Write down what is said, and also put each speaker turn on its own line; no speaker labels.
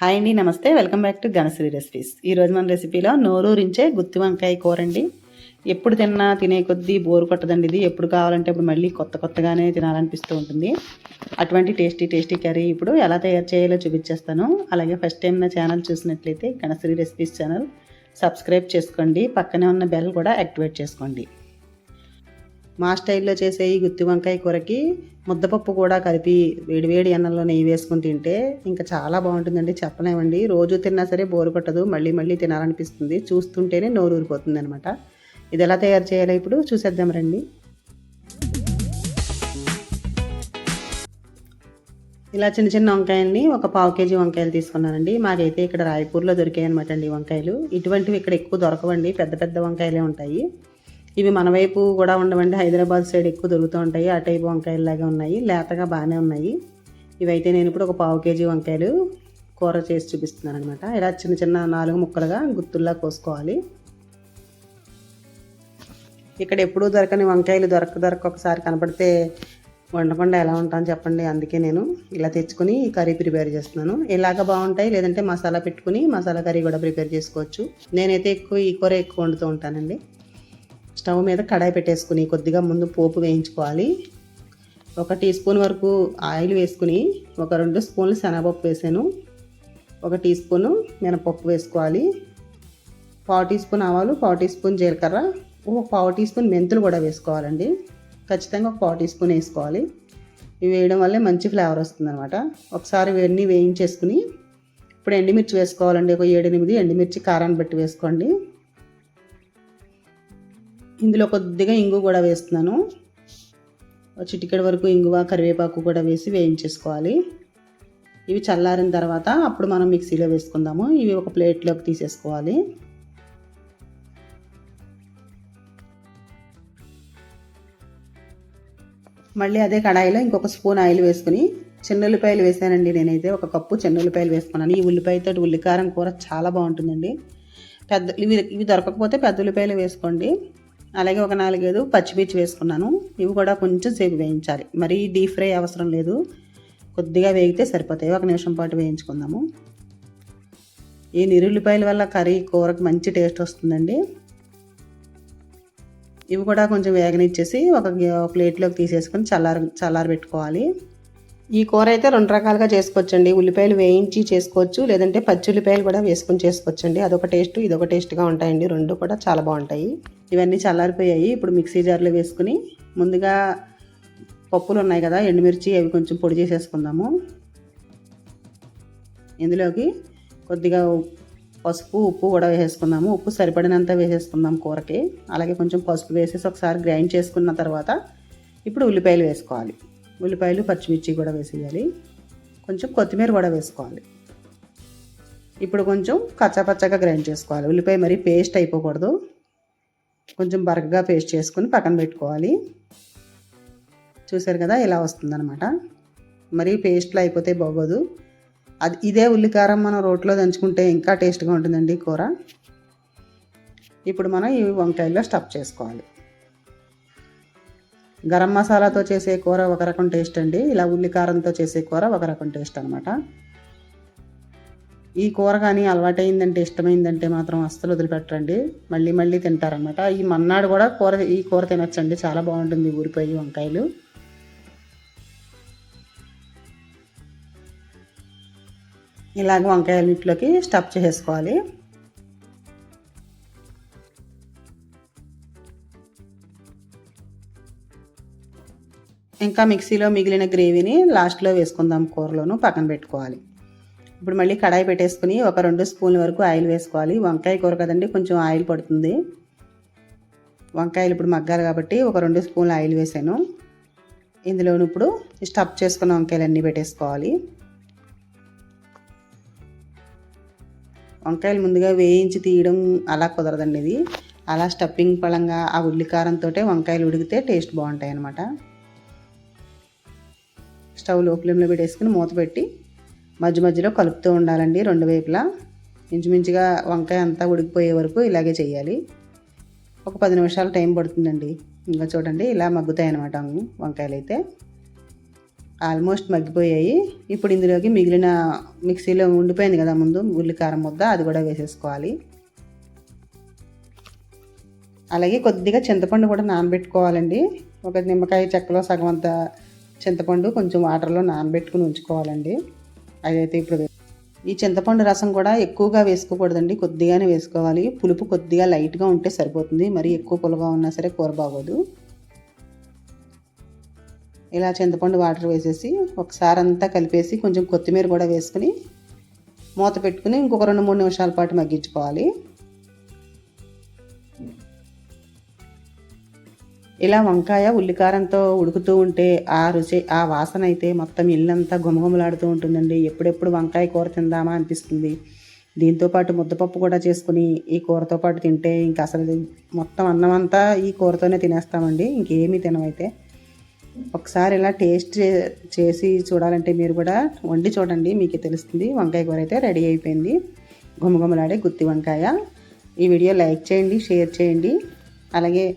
Hi అండి నమస్తే. Welcome back to Ganasri recipes ఈరోజు మన రెసిపీలో నోరూరించే గుత్తి వంకాయ కూర అండి ఎప్పుడు తిన్నా తినే కొద్దీ బోరు కొట్టదండి ఇది. ఎప్పుడు కావాలంటే ఇప్పుడు మళ్ళీ కొత్త కొత్తగానే తినాలనిపిస్తూ ఉంటుంది. అటువంటి టేస్టీ టేస్టీ కర్రీ ఇప్పుడు ఎలా తయారు చేయాలో చూపించేస్తాను. అలాగే ఫస్ట్ టైం నా ఛానల్ చూసినట్లయితే గణశ్రీ రెసిపీస్ ఛానల్ సబ్స్క్రైబ్ చేసుకోండి. పక్కనే ఉన్న బెల్ కూడా యాక్టివేట్ చేసుకోండి. మా స్టైల్లో చేసే ఈ గుత్తి వంకాయ కూరకి ముద్దపప్పు కూడా కలిపి వేడివేడి అన్నంలో నెయ్యి వేసుకుని తింటే ఇంకా చాలా బాగుంటుందండి. చెప్పలేమండి. రోజు తిన్నా సరే బోరు కొట్టదు. మళ్ళీ మళ్ళీ తినాలనిపిస్తుంది. చూస్తుంటేనే నోరు ఊరిపోతుంది అనమాట ఇది ఎలా తయారు చేయాలో ఇప్పుడు చూసేద్దాం రండి. ఇలా చిన్న చిన్న వంకాయల్ని ఒక పావు కేజీ వంకాయలు తీసుకున్నానండి. మాకైతే ఇక్కడ రాయపూర్లో దొరికాయి అనమాట అండి వంకాయలు. ఇటువంటివి ఇక్కడ ఎక్కువ దొరకవండి. పెద్ద పెద్ద వంకాయలే ఉంటాయి. ఇవి మన వైపు కూడా ఉండవండి. హైదరాబాద్ సైడ్ ఎక్కువ దొరుకుతూ ఉంటాయి. ఆ టైప్ వంకాయలాగా ఉన్నాయి. లేతగా బాగానే ఉన్నాయి. ఇవైతే నేను ఇప్పుడు ఒక పావు కేజీ వంకాయలు కూర చేసి చూపిస్తున్నాను అనమాట ఇలా చిన్న చిన్న నాలుగు ముక్కలుగా గుత్తుల్లా కోసుకోవాలి. ఇక్కడ ఎప్పుడూ దొరకని వంకాయలు దొరక దొరక ఒకసారి కనపడితే వండకుండా ఎలా ఉంటాను చెప్పండి. అందుకే నేను ఇలా తెచ్చుకుని కర్రీ ప్రిపేర్ చేస్తున్నాను. ఇలాగ బాగుంటాయి లేదంటే మసాలా పెట్టుకుని మసాలా కర్రీ కూడా ప్రిపేర్ చేసుకోవచ్చు. నేనైతే ఎక్కువ ఈ కూర ఎక్కువ వండుతూ ఉంటానండి. స్టవ్ మీద కడాయి పెట్టేసుకుని కొద్దిగా ముందు పోపు వేయించుకోవాలి. ఒక టీ స్పూన్ వరకు ఆయిల్ వేసుకుని ఒక రెండు స్పూన్లు శనగపప్పు వేసాను. ఒక టీ స్పూను మినపప్పు వేసుకోవాలి. పావు టీ స్పూన్ ఆవాలు పావు టీ స్పూన్ జీలకర్ర ఒక పావు టీ స్పూన్ మెంతులు కూడా వేసుకోవాలండి. ఖచ్చితంగా ఒక పావు టీ స్పూన్ వేసుకోవాలి. ఇవి వేయడం వల్లే మంచి ఫ్లేవర్ వస్తుందన్నమాట. ఒకసారి ఇవన్నీ వేయించేసుకుని ఇప్పుడు ఎండుమిర్చి వేసుకోవాలండి. ఒక ఏడు ఎనిమిది ఎండుమిర్చి కారాన్ని బట్టి వేసుకోండి. ఇందులో కొద్దిగా ఇంగు కూడా వేస్తున్నాను. చిటికెడు వరకు ఇంగువ కరివేపాకు కూడా వేసి వేయించేసుకోవాలి. ఇవి చల్లారిన తర్వాత అప్పుడు మనం మిక్సీలో వేసుకుందాము. ఇవి ఒక ప్లేట్లోకి తీసేసుకోవాలి. మళ్ళీ అదే కడాయిలో ఇంకొక స్పూన్ ఆయిల్ వేసుకుని చిన్న ఉల్లిపాయలు వేసానండి నేనైతే. ఒక కప్పు చిన్న ఉల్లిపాయలు వేసుకున్నాను. ఈ ఉల్లిపాయతో ఉల్లికారం కూర చాలా బాగుంటుందండి. పెద్ద ఇవి ఇవి దొరకకపోతే పెద్ద ఉల్లిపాయలు వేసుకోండి. అలాగే ఒక నాలుగైదు పచ్చిమిర్చి వేసుకున్నాను. ఇవి కూడా కొంచెం సేపు వేయించాలి. మరీ డీప్ ఫ్రై అవసరం లేదు. కొద్దిగా వేగితే సరిపోతాయి. ఒక నిమిషం పాటు వేయించుకుందాము. ఈ నిరుల్లిపాయల వల్ల కర్రీ కూరకు మంచి టేస్ట్ వస్తుందండి. ఇవి కూడా కొంచెం వేగనిచ్చేసి ఒక ప్లేట్లోకి తీసేసుకొని చల్లార చల్లార పెట్టుకోవాలి ఈ కూర అయితే రెండు రకాలుగా చేసుకోవచ్చండి. ఉల్లిపాయలు వేయించి చేసుకోవచ్చు. లేదంటే పచ్చి ఉల్లిపాయలు కూడా వేసుకొని చేసుకోవచ్చండి. అదొక టేస్ట్ ఇదొక టేస్ట్గా ఉంటాయండి. రెండు కూడా చాలా బాగుంటాయి. ఇవన్నీ చల్లారిపోయాయి. ఇప్పుడు మిక్సీ జార్లో వేసుకుని ముందుగా పప్పులు ఉన్నాయి కదా ఎండుమిర్చి అవి కొంచెం పొడి చేసేసుకుందాము. ఇందులోకి కొద్దిగా పసుపు ఉప్పు కూడా వేసేసుకుందాము. ఉప్పు సరిపడినంత వేసేసుకుందాం కూరకి. అలాగే కొంచెం పసుపు వేసేసి ఒకసారి గ్రైండ్ చేసుకున్న తర్వాత ఇప్పుడు ఉల్లిపాయలు వేసుకోవాలి. ఉల్లిపాయలు పచ్చిమిర్చి కూడా వేసేయాలి. కొంచెం కొత్తిమీర కూడా వేసుకోవాలి. ఇప్పుడు కొంచెం కచ్చపచ్చగా గ్రైండ్ చేసుకోవాలి. ఉల్లిపాయ మరీ పేస్ట్ అయిపోకూడదు. కొంచెం బరకగా పేస్ట్ చేసుకుని పక్కన పెట్టుకోవాలి. చూసారు కదా ఇలా వస్తుందనమాట మరి పేస్ట్లో అయిపోతే బాగోదు. అది ఇదే ఉల్లికారం మనం రోట్లో దంచుకుంటే ఇంకా టేస్ట్గా ఉంటుందండి కూర. ఇప్పుడు మనం ఈ వంకాయల్లో స్టఫ్ చేసుకోవాలి. గరం మసాలాతో చేసే కూర ఒక రకం టేస్ట్ అండి. ఇలా ఉల్లికారంతో చేసే కూర ఒక రకం టేస్ట్ అనమాట ఈ కూర కానీ అలవాటైందంటే ఇష్టమైందంటే మాత్రం అస్సలు వదిలిపెట్టరండి. మళ్ళీ మళ్ళీ తింటారనమాట ఈ మన్నాడు కూడా కూర ఈ కూర తినచ్చండి. చాలా బాగుంటుంది ఊరిపోయి వంకాయలు. ఇలాగ వంకాయలన్నింటిలోకి స్టఫ్ చేసుకోవాలి ఇంకా మిక్సీలో మిగిలిన గ్రేవీని లాస్ట్లో వేసుకుందాం కూరలోను పక్కన పెట్టుకోవాలి. ఇప్పుడు మళ్ళీ కడాయి పెట్టేసుకుని ఒక రెండు స్పూన్ల వరకు ఆయిల్ వేసుకోవాలి. వంకాయ కూర కదండి కొంచెం ఆయిల్ పడుతుంది. వంకాయలు ఇప్పుడు మగ్గాలి కాబట్టి ఒక రెండు స్పూన్ల ఆయిల్ వేసాను. ఇందులోను ఇప్పుడు స్టఫ్ చేసుకున్న వంకాయలు అన్నీ పెట్టేసుకోవాలి. వంకాయలు ముందుగా వేయించి తీయడం అలా కుదరదండి ఇది. అలా స్టఫింగ్ పళంగా ఆ ఉల్లికారంతో వంకాయలు ఉడికితే టేస్ట్ బాగుంటాయి అన్నమాట స్టవ్లో ఫ్లేమ్లో పెట్టేసుకుని మూత పెట్టి మధ్య మధ్యలో కలుపుతూ ఉండాలండి రెండు వైపులా. ఇంచుమించుగా వంకాయ అంతా ఉడికిపోయే వరకు ఇలాగే చేయాలి ఒక పది నిమిషాలు టైం పడుతుందండి. ఇంకా చూడండి ఇలా మగ్గుతాయి అన్నమాట వంకాయలు అయితే ఆల్మోస్ట్ మగ్గిపోయాయి. ఇప్పుడు ఇందులోకి మిగిలిన మిక్సీలో ఉండిపోయింది కదా ముందు ఉల్లికారం ముద్ద అది కూడా వేసేసుకోవాలి. అలాగే కొద్దిగా చింతపండు కూడా నానబెట్టుకోవాలండి. ఒక నిమ్మకాయ చెక్కలో సగం అంత చింతపండు కొంచెం వాటర్లో నానబెట్టుకుని ఉంచుకోవాలండి. అదైతే ఇప్పుడు ఈ చింతపండు రసం కూడా ఎక్కువగా వేసుకోకూడదండి. కొద్దిగానే వేసుకోవాలి. పులుపు కొద్దిగా లైట్గా ఉంటే సరిపోతుంది. మరి ఎక్కువ పులుగా ఉన్నా సరే కూర బాగోదు. ఇలా చింతపండు వాటర్ వేసేసి ఒకసారి అంతా కలిపేసి కొంచెం కొత్తిమీర కూడా వేసుకుని మూత పెట్టుకుని ఇంకొక రెండు మూడు నిమిషాల పాటు మగ్గించుకోవాలి. ఇలా వంకాయ ఉల్లికారంతో ఉడుకుతూ ఉంటే ఆ రుచి ఆ వాసన అయితే మొత్తం ఇల్లంతా గుమగుమలాడుతూ ఉంటుందండి. ఎప్పుడెప్పుడు వంకాయ కూర తిందామా అనిపిస్తుంది. దీంతో పాటు ముద్దపప్పు కూడా చేసుకుని ఈ కూరతో పాటు తింటే ఇంకా అసలు మొత్తం అన్నం అంతా ఈ కూరతోనే తినేస్తామండి. ఇంకేమీ తినమైతే. ఒకసారి ఇలా టేస్ట్ చే- చేసి చూడాలంటే మీరు కూడా వండి చూడండి. మీకు తెలుస్తుంది. వంకాయ కూర అయితే రెడీ అయిపోయింది. గుమగుమలాడే గుత్తి వంకాయ. ఈ వీడియో లైక్ చేయండి షేర్ చేయండి. అలాగే